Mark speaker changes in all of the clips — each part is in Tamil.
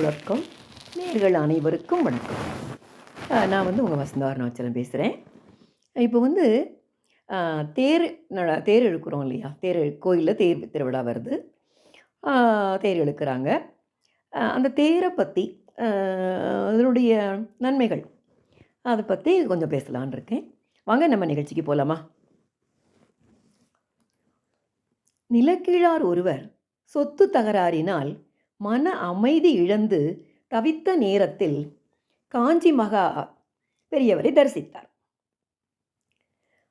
Speaker 1: வணக்கம் நேர்கள் அனைவருக்கும் வணக்கம். நான் வந்து உங்கள் வசந்த அருணாச்சலம் பேசுகிறேன் இப்போ வந்து தேர் நட தேர் இழுக்கிறோம் இல்லையா? தேர் கோயிலில் தேர் திருவிழா வருது. தேர் இழுக்கிறாங்க. அந்த தேரை பற்றி அதனுடைய நன்மைகள் அதை பற்றி கொஞ்சம் பேசலான் இருக்கேன். வாங்க நம்ம நிகழ்ச்சிக்கு போகலாமா நிலக்கீழார் ஒருவர் சொத்து தகராறினால் மன அமைதி இழந்து தவித்த நேரத்தில் காஞ்சி மகா பெரியவரை தரிசித்தார்.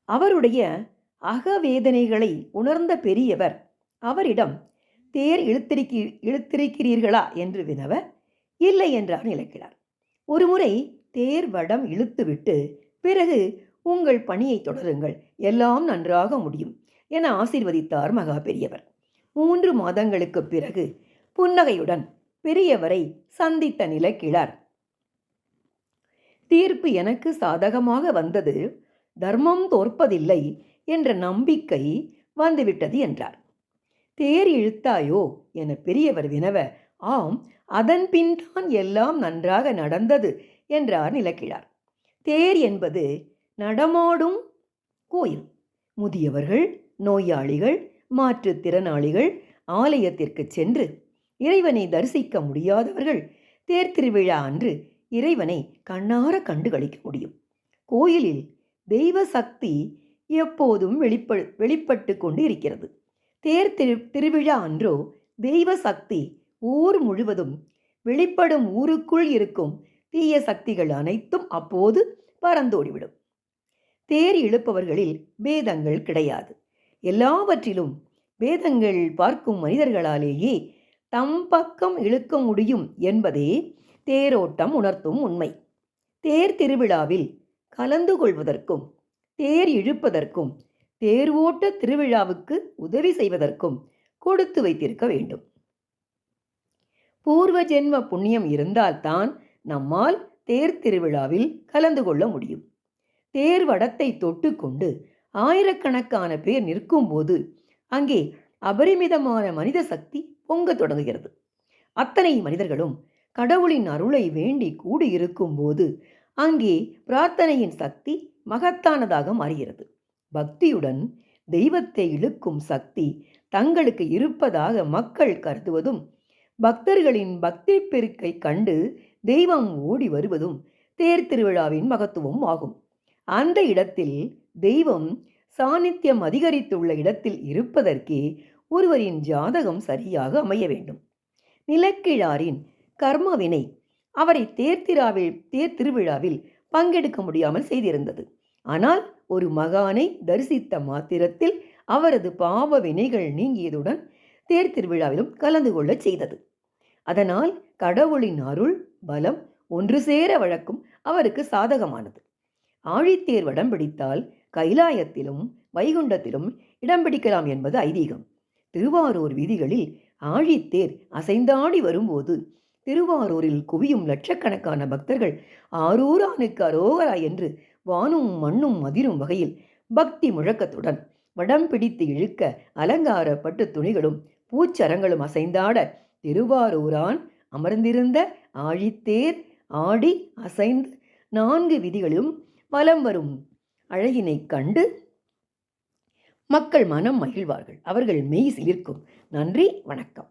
Speaker 1: அவருடைய அகவேதனைகளை உணர்ந்த பெரியவர் அவரிடம் தேர் இழுத்திருக்கி இழுத்திருக்கிறீர்களா? என்று வினவ இல்லை என்றார் நிலக்கிறார். ஒருமுறை தேர் வடம் இழுத்துவிட்டு பிறகு உங்கள் பணியை தொடருங்கள். எல்லாம் நன்றாக முடியும் என ஆசீர்வதித்தார் மகா பெரியவர். மூன்று மாதங்களுக்குப் பிறகு புன்னகையுடன் பெரியவரை சந்தித்த நிலக்கிழார் தீர்ப்பு எனக்கு சாதகமாக வந்தது தர்மம் தோற்பதில்லை என்ற நம்பிக்கை வந்துவிட்டது என்றார். தேர் இழுத்தாயோ என பெரியவர் வினவ ஆம் அதன் பின்தான் எல்லாம் நன்றாக நடந்தது என்றார் நிலக்கிழார் தேர் என்பது நடமாடும் கோயில். முதியவர்கள் நோயாளிகள் மாற்றுத்திறனாளிகள் ஆலயத்திற்கு சென்று இறைவனை தரிசிக்க முடியாதவர்கள் தேர் திருவிழா அன்று இறைவனை கண்ணார கண்டு களிக்க முடியும். கோயிலில் தெய்வ சக்தி எப்போதும் வெளிப்ப வெளிப்பட்டு கொண்டு இருக்கிறது தேர் திரு திருவிழா அன்றோ தெய்வ சக்தி ஊர் முழுவதும் வெளிப்படும் ஊருக்குள் இருக்கும் தீய சக்திகள் அனைத்தும் அப்போது பறந்தோடிவிடும். தேர் இழுப்பவர்களில் பேதங்கள் கிடையாது. எல்லாவற்றிலும் வேதங்கள் பார்க்கும் மனிதர்களாலேயே தம் பக்கம் இழுக்க முடியும் என்பதே தேரோட்டம் உணர்த்தும் உண்மை. தேர் திருவிழாவில் கலந்து கொள்வதற்கும் தேர் இழுப்பதற்கும் தேர் ஓட்ட திருவிழாவுக்கு உதவி செய்வதற்கும் கொடுத்து வைத்திருக்க வேண்டும். பூர்வ ஜென்ம புண்ணியம் இருந்தால்தான் நம்மால் தேர் திருவிழாவில் கலந்து கொள்ள முடியும். தேர் வடத்தை தொட்டுக்கொண்டு ஆயிரக்கணக்கான பேர் நிற்கும்போது அங்கே அபரிமிதமான மனித சக்தி பொங்க தொடங்குகிறது. அத்தனை மனிதர்களும் கடவுளின் அருளை வேண்டி கூடியிருக்கும் போது அங்கே பிரார்த்தனையின் சக்தி மகத்தானதாக மாறுகிறது. பக்தியுடன் தெய்வத்தை இழுக்கும் சக்தி தங்களுக்கு இருப்பதாக மக்கள் கருதுவதும் பக்தர்களின் பக்தி பெருக்கை கண்டு தெய்வம் ஓடி வருவதும் தேர் திருவிழாவின் மகத்துவம் ஆகும். அந்த இடத்தில் தெய்வம் சாநித்தியம் அதிகரித்துள்ள இடத்தில் இருப்பதற்கே ஒருவரின் ஜாதகம் சரியாக அமைய வேண்டும். நிலக்கிழாரின் கர்மவினை அவரை தேர்திராவில் தேர் திருவிழாவில் பங்கெடுக்க முடியாமல் செய்திருந்தது. ஆனால் ஒரு மகானை தரிசித்த மாத்திரத்தில் அவரது பாவ வினைகள் நீங்கியதுடன் தேர் திருவிழாவிலும் கலந்து கொள்ளச் செய்தது. அதனால் கடவுளின் அருள் பலம் ஒன்று சேர வழக்கும் அவருக்கு சாதகமானது. ஆழித்தேர் வடம் பிடித்தால் கைலாயத்திலும் வைகுண்டத்திலும் இடம் பிடிக்கலாம் என்பது ஐதீகம். திருவாரூர் வீதிகளில் ஆழித்தேர் அசைந்தாடி வரும்போது திருவாரூரில் குவியும் லட்சக்கணக்கான பக்தர்கள் ஆரூரானுக்கு அரோகரா என்று வானும் மண்ணும் மதிரும் வகையில் பக்தி முழக்கத்துடன் வடம் பிடித்து இழுக்க அலங்கார பட்டு துணிகளும் பூச்சரங்களும் அசைந்தாட திருவாரூரான் அமர்ந்திருந்த ஆழித்தேர் ஆடி அசைந்து நான்கு விதிகளும் வலம் வரும் அழகினை கண்டு மக்கள் மனம் மகிழ்வார்கள். அவர்கள் மெய் சிலிர்க்கும் நன்றி வணக்கம்.